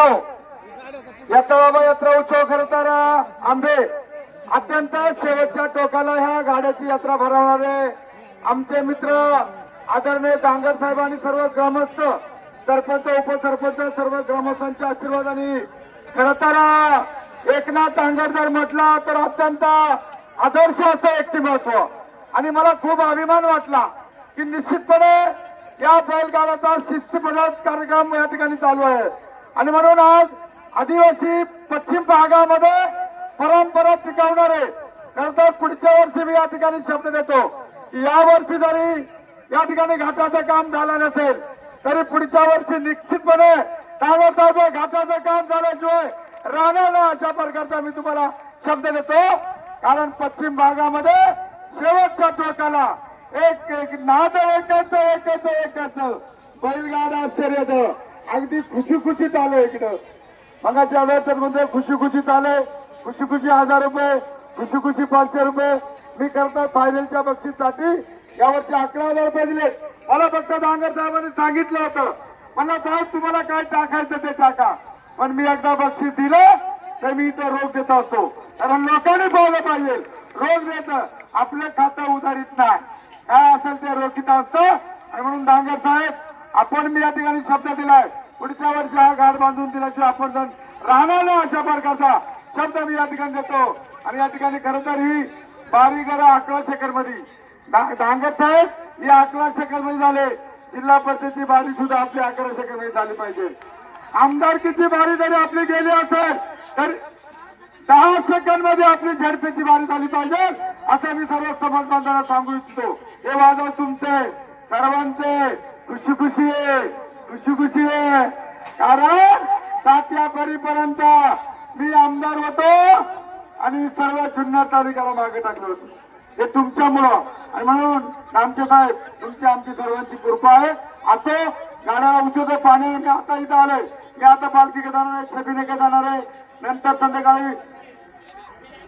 हो. उत्सव यात्रा बाबा यात्रा उत्सव खर तर आंबे. अत्यंत शेवटच्या टोकाला ह्या गाड्याची यात्रा भरवणारे आमचे मित्र आदरणीय डांगर साहेब आणि सर्व ग्रामस्थ सरपंच उपसरपंच सर्व ग्रामस्थांच्या आशीर्वादाने खर तर एकनाथ डांगर जर म्हटला तर अत्यंत आदर्श असं व्यक्तिमत्व. आणि मला खूप अभिमान वाटला की निश्चितपणे या बैलगाड्याचा शिस्तबद्ध कार्यक्रम या ठिकाणी चालू आहे. आणि म्हणून आज आदिवासी पश्चिम भागामध्ये परंपरा टिकवणारे खरं तर पुढच्या वर्षी मी या ठिकाणी शब्द देतो की या वर्षी जरी या ठिकाणी घाटाचं काम झालं नसेल तरी पुढच्या वर्षी निश्चितपणे टांगर घाटाचं काम झाल्याशिवाय राहणार ना अशा प्रकारचा मी तुम्हाला शब्द देतो. कारण पश्चिम भागामध्ये शेवटच्या टोकाला एक एक नाद एकच एकच एकच बैलगाडा शर्यत. अगदी खुशी खुशी चालू आहे इकडं. मगाच्या वेळेस म्हणजे खुशी खुशी चालू खुशी खुशी हजार रुपये खुशी खुशी पाचशे रुपये. मी करता फायनलच्या बक्षीसाठी यावर्षी अकरा हजार रुपये दिले. मला फक्त डांगर साहेबांनी सांगितलं होतं. मला साहेब तुम्हाला काय टाकायचं ते टाका. पण मी एकदा बक्षीस दिलं तर मी इथं रोग देत असतो. कारण लोकांनी पाहिलं पाहिजे. रोग देत. आपलं खातं उधारीत नाही. काय असेल ते रोखीत असतं. आणि म्हणून डांगर साहेब आपण मी या ठिकाणी शब्द दिलाय. पुढच्या वर्षी हा घाट बांधून दिल्याशिवाय आपण जण राहणार नाही अशा प्रकारचा शब्द मी या ठिकाणी देतो. आणि या ठिकाणी खरं तर ही बारी करा अकरा सेकंडमध्ये डा- साहेब ही अकरा सेकंडमध्ये झाले. जिल्हा परिषदेची बारी सुद्धा आपली अकरा सेकंडमध्ये झाली पाहिजे. आमदारकीची बारी जरी आपली गेली असेल तर दहा सेकंडमध्ये आपली झडपेची बारी झाली पाहिजे असं मी सर्व समाज बांधवांना सांगू इच्छितो. हे वादळ तुमचे सर्वांचे. खुशी खुशी आहे खुशी खुशी आहे कारण सातव्या परीपर्यंत मी आमदार होतो आणि सर्व जुन्नर तालुक्याला मागे टाकलं होतं. हे तुमच्यामुळं. आणि म्हणून आमचे साहेब तुमची आमची सर्वांची कृपा आहे. असो गाड्याला उचलतो पाणी मी आता इथं आलोय. मी आता पालखीकडे जाणार आहे छबिनेकडे जाणार आहे. नंतर संध्याकाळी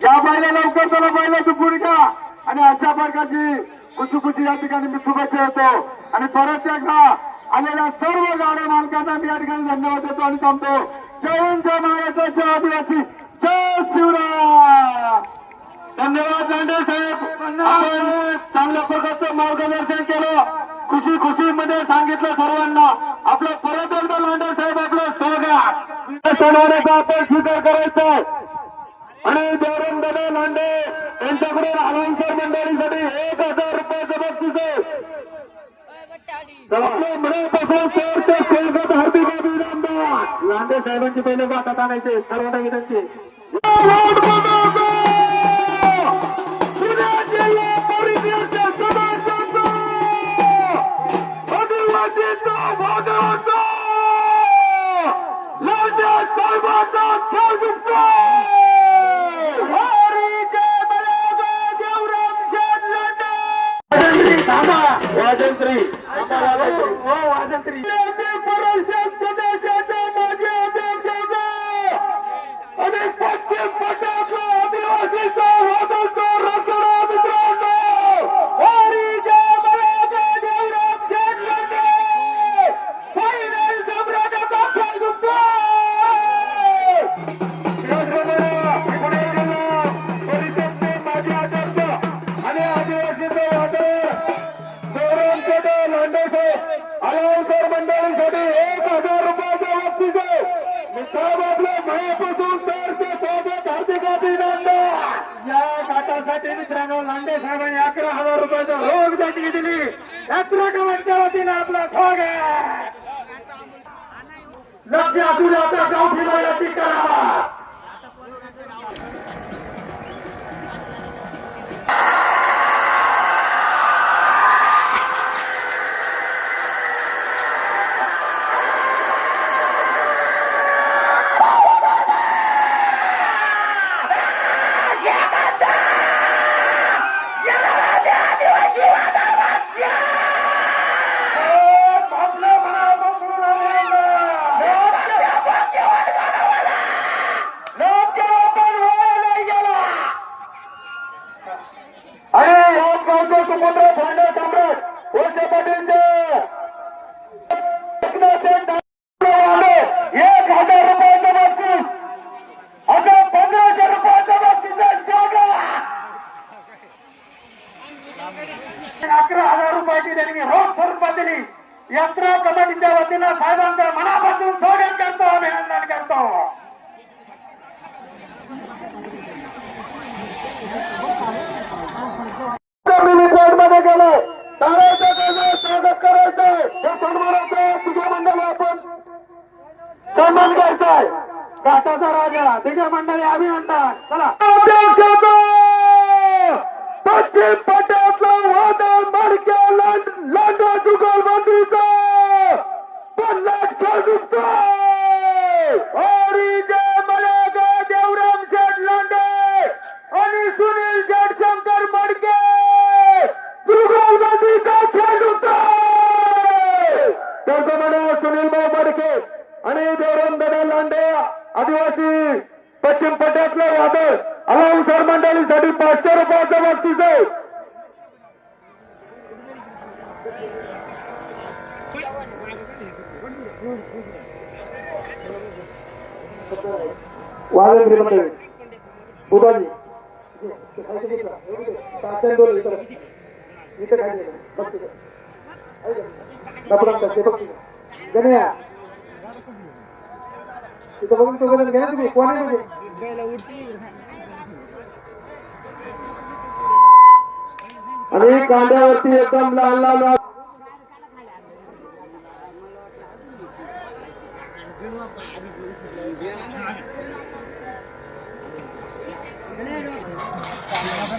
या बायला लवकर त्याला बायला चुकून घ्या. आणि अशा प्रकारची खुशी खुशी या ठिकाणी मी शुभेच्छा येतो आणि परत एकदा आलेल्या सर्व गाड्या मालकांना मी या ठिकाणी धन्यवाद देतो आणि सांगतो जय हिंद जय महाराष्ट्र जय आदिवासी जय शिवराय! धन्यवाद लांडे साहेब. चांगल्या प्रकारचं मार्गदर्शन केलं. खुशी खुशी मध्ये सांगितलं सर्वांना. आपलं परत एकदा लांडे साहेब आपलं स्वागत. सणवाड्याचा आपण स्वीकार करायचा आणि जयराम दादा लांडे यांच्याकडून अलाउन्सर मंडळीसाठी एक हजार रुपयाचं बक्षीस आहे तर आपल्या मनापासून शेअरचे स्वागत हार्दिक अभिनंदन लांडे साहेबांची पहिले वाटत आणायचे सर्वांना विनंती मनापासून सरचे सोबत हार्दिक अभिनंदन या घाटासाठी मित्रांनो लांडे साहेबांनी अकरा हजार रुपयाचा रोख देणगी दिली यात्रा कमिटीच्या वतीने आपला स्वागत. लक्ष असू द्या आता गाव गावठी बैलाची करावा यात्रा कमिटीच्या वतीनं साहेबांचं मनापासून स्वागत करतो अभिनंदन करतो. मध्ये त्याचं स्वागत हे सन्मानाचं मंडळी आपण सन्मान घ्यायचाय घाटाचा राजा तिघे मंडळी अभिनंदन. चला. पश्चिम पट्ट्यातला वादळ मडक्या लांडा मंडळीचा पन्नास खेळ हरी जय मर्यादा देवराम शेठ लांडे आणि सुनील शेठ शंकर मडके! जुगल मंडळीचा खेळ दुखतोय त्याचप्रमाणे सुनील भाऊ मडके आणि देवराम दादा लांडे आदिवासी पश्चिम पट्ट्यातलं वादळ अलाउन्सर मंडळीसाठी पाचशे रुपयाचं बक्षीस आहे वाघेंद्री मंडळी बुधाजी तिथं. गण्या तिथं बघून तो घ्या तुम्ही कोण आहे आणि कांद्यावरती एकदम लाल लाल